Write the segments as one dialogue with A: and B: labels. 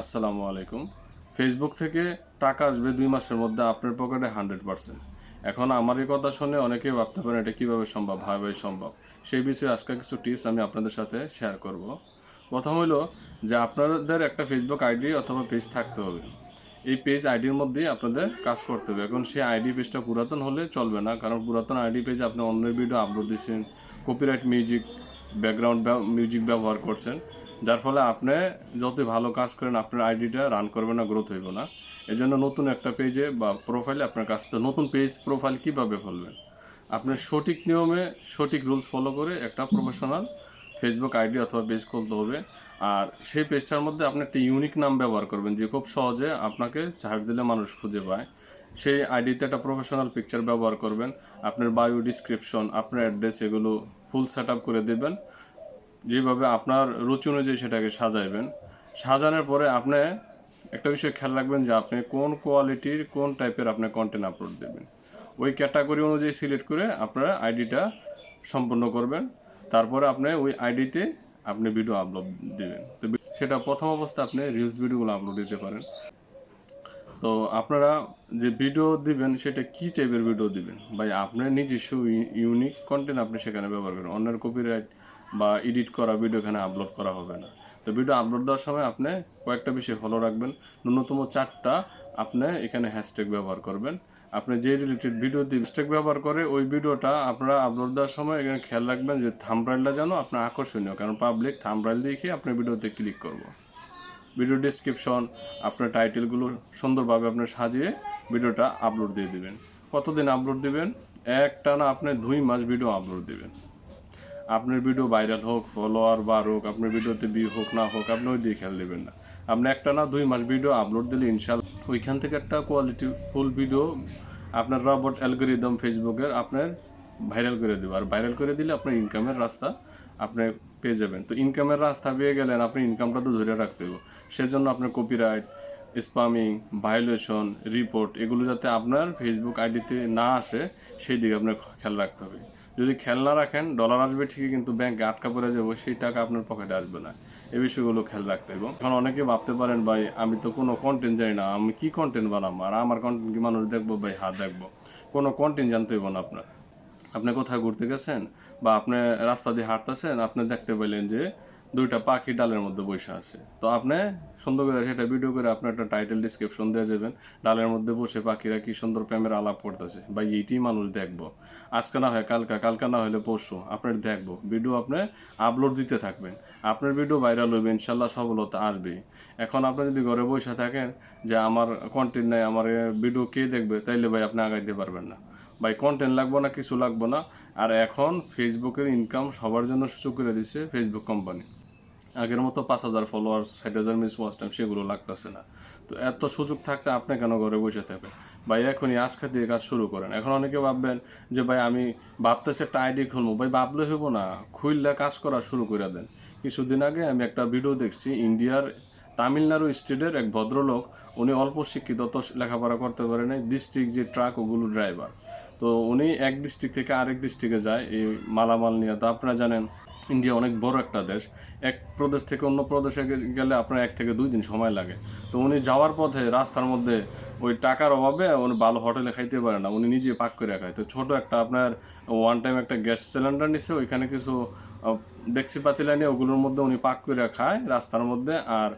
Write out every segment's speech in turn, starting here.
A: আসসালামু আলাইকুম। ফেসবুক থেকে টাকা আসবে দুই মাসের মধ্যে আপনার পকেটে হান্ড্রেড পার্সেন্ট এখন আমার এই কথা শুনে অনেকেই ভাবতে পারেন এটা কীভাবে সম্ভব, ভাবে সম্ভব। সেই বিষয়ে আজকে কিছু টিপস আমি আপনাদের সাথে শেয়ার করব। প্রথম হলো যে আপনাদের একটা ফেসবুক আইডি অথবা পেজ থাকতে হবে। এই পেজ আইডির মধ্যেই আপনাদের কাজ করতে হবে। এখন সেই আইডি পেজটা পুরাতন হলে চলবে না, কারণ পুরাতন আইডি পেজ আপনি অন্য ভিডিও আপলোড দিচ্ছেন কপিরাইট মিউজিক ব্যাকগ্রাউন্ড মিউজিক ব্যবহার করছেন। যার ফলে আপনি যতই ভালো কাজ করেন, আপনার আইডিটা রান করবে না গ্রোথ হইব না। এই জন্য নতুন একটা পেজে বা প্রোফাইলে আপনার কাজ নতুন পেজ প্রোফাইল কীভাবে খুলবেন? আপনার সঠিক নিয়মে সঠিক রুলস ফলো করে একটা প্রফেশনাল ফেসবুক আইডি অথবা পেজ খুলতে হবে। আর সেই পেজটার মধ্যে আপনি একটা ইউনিক নাম ব্যবহার করবেন, যে খুব সহজে আপনাকে চার্জ দিলে মানুষ খুঁজে পায়। সেই আইডিতে একটা প্রফেশনাল পিকচার ব্যবহার করবেন, আপনার বায়ো ডিসক্রিপশন আপনার অ্যাড্রেস এগুলো ফুল সেট করে দেবেন। যেভাবে আপনার রুচি অনুযায়ী সেটাকে সাজাইবেন। সাজানোর পরে আপনি একটা বিষয় খেয়াল রাখবেন যে আপনি কোন কোয়ালিটির, কোন টাইপের আপনি কন্টেন্ট আপলোড দেবেন। ওই ক্যাটাগরি অনুযায়ী সিলেক্ট করে আপনারা আইডিটা সম্পূর্ণ করবেন। তারপরে আপনি ওই আইডিতে আপনি ভিডিও আপলোড দিবেন। তো সেটা প্রথম অবস্থায় আপনি রিলস ভিডিওগুলো আপলোড দিতে পারেন। তো আপনারা যে ভিডিও দিবেন, সেটা কি টাইপের ভিডিও দিবেন? ভাই আপনার নিজস্ব ইউনিক কন্টেন্ট আপনি সেখানে ব্যবহার করেন। অন্যের কপিরাইট বা এডিট করা ভিডিও এখানে আপলোড করা হবে না। তো ভিডিও আপলোড দেওয়ার সময় আপনি কয়েকটা বিষয় ফলো রাখবেন। ন্যূনতম চারটা আপনি এখানে হ্যাশট্যাগ ব্যবহার করবেন। আপনি যে রিলেটেড ভিডিও দিয়ে হ্যাশট্যাগ ব্যবহার করে, ওই ভিডিওটা আপনারা আপলোড দেওয়ার সময় এখানে খেয়াল রাখবেন যে থামব্রাইলটা যেন আপনার আকর্ষণীয়। কারণ পাবলিক থামব্রাইল দেখে আপনার ভিডিওতে ক্লিক করব। ভিডিও ডিসক্রিপশন আপনার টাইটেলগুলো সুন্দরভাবে আপনার সাজিয়ে ভিডিওটা আপলোড দিয়ে দিবেন। কতদিন আপলোড দিবেন? একটা না আপনি দুই মাস ভিডিও আপলোড দিবেন। আপনার ভিডিও ভাইরাল হোক ফলোয়ার বাড়ুক, আপনার ভিডিওতে ভিউ হোক, না হোক, আপনি ওই দিয়ে খেয়াল দেবেন না। আপনি একটা না দুই মাস ভিডিও আপলোড দিলে ইনশাল্লাহ ওইখান থেকে একটা কোয়ালিটি ফুল ভিডিও আপনার রবট অ্যালগোরিদম ফেসবুকের আপনার ভাইরাল করে দেবে। আর ভাইরাল করে দিলে আপনার ইনকামের রাস্তা আপনি পেয়ে যাবেন। তো ইনকামের রাস্তা পেয়ে গেলেন, আপনি ইনকামটা তো ধরে রাখতে হবে সেজন্য আপনার কপিরাইট স্পামিং ভায়োলেশন রিপোর্ট এগুলো যাতে আপনার ফেসবুক আইডিতে না আসে, সেই দিকে আপনার খেয়াল রাখতে হবে। যদি খেলনা রাখেন ডলার আসবে ঠিকই, কিন্তু ব্যাংকে আটকা পড়ে যাব, সেই টাকা আপনার পকেটে আসবে না। এই বিষয়গুলো খেয়াল রাখতে হবে। এখন অনেকে ভাবতে পারেন, ভাই, আমি তো কোনো কন্টেন্ট জানি না, আমি কি কন্টেন্ট বানাবো? আর আমার কন্টেন্ট কি মানুষ দেখব? ভাই হাত দেখব। কোনো কন্টেন্ট জানতে হইব না আপনার। আপনি কোথায় ঘুরতে গেছেন? বা আপনি রাস্তা দিয়ে হাঁটতেছেন? আপনি দেখতে পেলেন যে দুইটা পাখি ডালের মধ্যে বসে আছে। তো আপনি সুন্দর করে সেটা ভিডিও করে আপনি একটা টাইটেল ডিসক্রিপশন দিয়ে যাবেন, ডালের মধ্যে বসে পাখিরা কি সুন্দর প্রেমের আলাপ করতেছে বা এইটি মানুষ দেখব। আজকে না হয় কালকা কালকা না হলে পরশু, আপনার দেখব। ভিডিও আপনি আপলোড দিতে থাকবেন। আপনার ভিডিও ভাইরাল হইবে, ইনশাল্লাহ সফলতা আসবেই। এখন আপনি যদি ঘরে বসে থাকেন যে আমার কন্টেন্ট নেই, আমার ভিডিও কে দেখবে, তাইলে ভাই আপনি আগাইতে পারবেন না। ভাই কন্টেন্ট লাগবো না, কিছু লাগবো না। আর এখন ফেসবুকের ইনকাম সবার জন্য সুযোগ করে দিচ্ছে ফেসবুক কোম্পানি আগের মতো পাঁচ হাজার ফলোয়ার্স ষাট হাজার মিস ওয়াচ টাইম সেগুলো লাগতেছে না। তো এত সুযোগ থাকতে আপনি কেন ঘরে বসে থাকবেন? ভাই, এখনই আজকে দিয়ে কাজ শুরু করেন। এখন অনেকে ভাববেন যে, ভাই, আমি ভাবতেছি একটা আইডি খুলবো। ভাই, ভাবলে হইব না। খুললে কাজ করা শুরু করে দেন। কিছুদিন আগে আমি একটা ভিডিও দেখছি, ইন্ডিয়ার তামিলনাড়ু স্টেটের এক ভদ্রলোক, উনি অল্প শিক্ষিত তো লেখাপড়া করতে পারে নাই ডিস্ট্রিক্ট যে ট্রাক ওগুলো ড্রাইভার তো উনি এক ডিস্ট্রিক্ট থেকে আরেক ডিস্ট্রিক্টে যায়, এই মালামাল নিয়ে। তো আপনারা জানেন ইন্ডিয়া অনেক বড় একটা দেশ। এক প্রদেশ থেকে অন্য প্রদেশে গেলে আপনার এক থেকে দুই দিন সময় লাগে। তো উনি যাওয়ার পথে রাস্তার মধ্যে ওই টাকার অভাবে উনি ভালো হোটেলে খাইতে পারে না, উনি নিজে পাক করে খায়। তো ছোটো একটা আপনার ওয়ান টাইম একটা গ্যাস সিলিন্ডার নিচ্ছে ওইখানে কিছু ডেক্সি পাতিলা নিয়ে ওগুলোর মধ্যে উনি পাক করে খায় রাস্তার মধ্যে। আর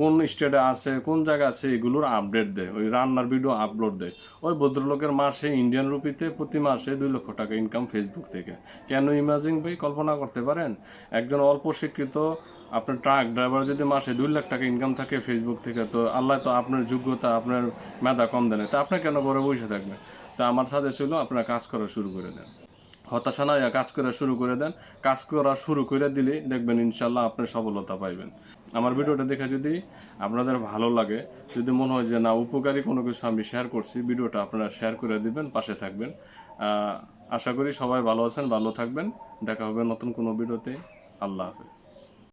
A: কোন স্টেটে আছে, কোন জায়গায় আছে, এগুলোর আপডেট দেয়, ওই রান্নার ভিডিও আপলোড দেয়। ওই ভদ্রলোকের মাসে ইন্ডিয়ান রুপিতে প্রতি মাসে দুই লক্ষ টাকা ইনকাম ফেসবুক থেকে। কেন ইমাজিং ভাই, কল্পনা করতে পারেন? একজন অল্প শিক্ষিত, আপনার ট্রাক ড্রাইভার যদি মাসে দুই লাখ টাকা ইনকাম থাকে ফেসবুক থেকে, তো আল্লাহ তো আপনার যোগ্যতা, আপনার মেধা কম দেন তা আপনি কেন ঘরে বসে থাকবেন? তা আমার সাথে ছিল আপনার কাজ করা শুরু করে দেন। হতাশা নয় কাজ করা শুরু করে দেন। কাজ করা শুরু করে দিলে দেখবেন ইনশাল্লাহ আপনি সফলতা পাইবেন। আমার ভিডিওটা দেখে যদি আপনাদের ভালো লাগে, যদি মনে হয় যে না, উপকারী কোনো কিছু আমি শেয়ার করছি, ভিডিওটা আপনারা শেয়ার করে দিবেন, পাশে থাকবেন। আশা করি সবাই ভালো আছেন, ভালো থাকবেন। দেখা হবে নতুন কোনো ভিডিওতে। আল্লাহ হাফেজ।